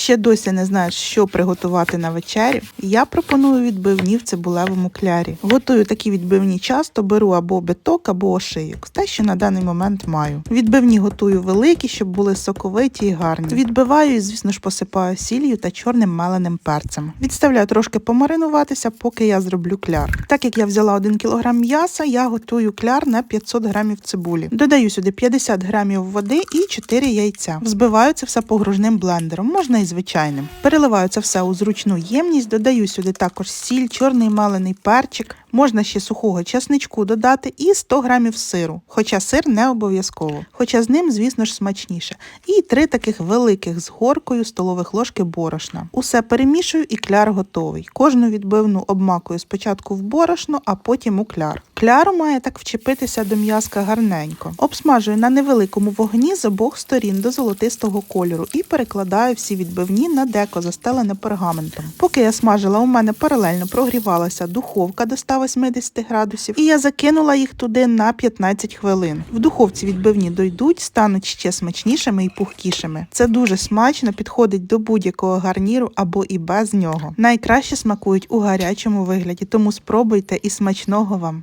Ще досі не знаєш, що приготувати на вечерю? Я пропоную відбивні в цибулевому клярі. Готую такі відбивні часто, беру або биток, або ошийок. Те, що на даний момент маю. Відбивні готую великі, щоб були соковиті і гарні. Відбиваю і, звісно ж, посипаю сіллю та чорним меленим перцем. Відставляю трошки помаринуватися, поки я зроблю кляр. Так як я взяла 1 кг м'яса, я готую кляр на 500 грамів цибулі. Додаю сюди 50 грамів води і 4 яйця. Взбиваю це все погружним блендером, можна і звичайним. Переливаю це все у зручну ємність, додаю сюди також сіль, чорний малений перчик. Можна ще сухого часничку додати і 100 грамів сиру, хоча сир не обов'язково. Хоча з ним, звісно ж, смачніше. І три таких великих з горкою столових ложки борошна. Усе перемішую і кляр готовий. Кожну відбивну обмакую спочатку в борошно, а потім у кляр. Кляр має так вчепитися до м'язка гарненько. Обсмажую на невеликому вогні з обох сторін до золотистого кольору і перекладаю всі відбивні на деко, застелене пергаментом. Поки я смажила, у мене паралельно прогрівалася духовка до 180 градусів, і я закинула їх туди на 15 хвилин. В духовці відбивні дойдуть, стануть ще смачнішими і пухкішими. Це дуже смачно, підходить до будь-якого гарніру або і без нього. Найкраще смакують у гарячому вигляді, тому спробуйте і смачного вам.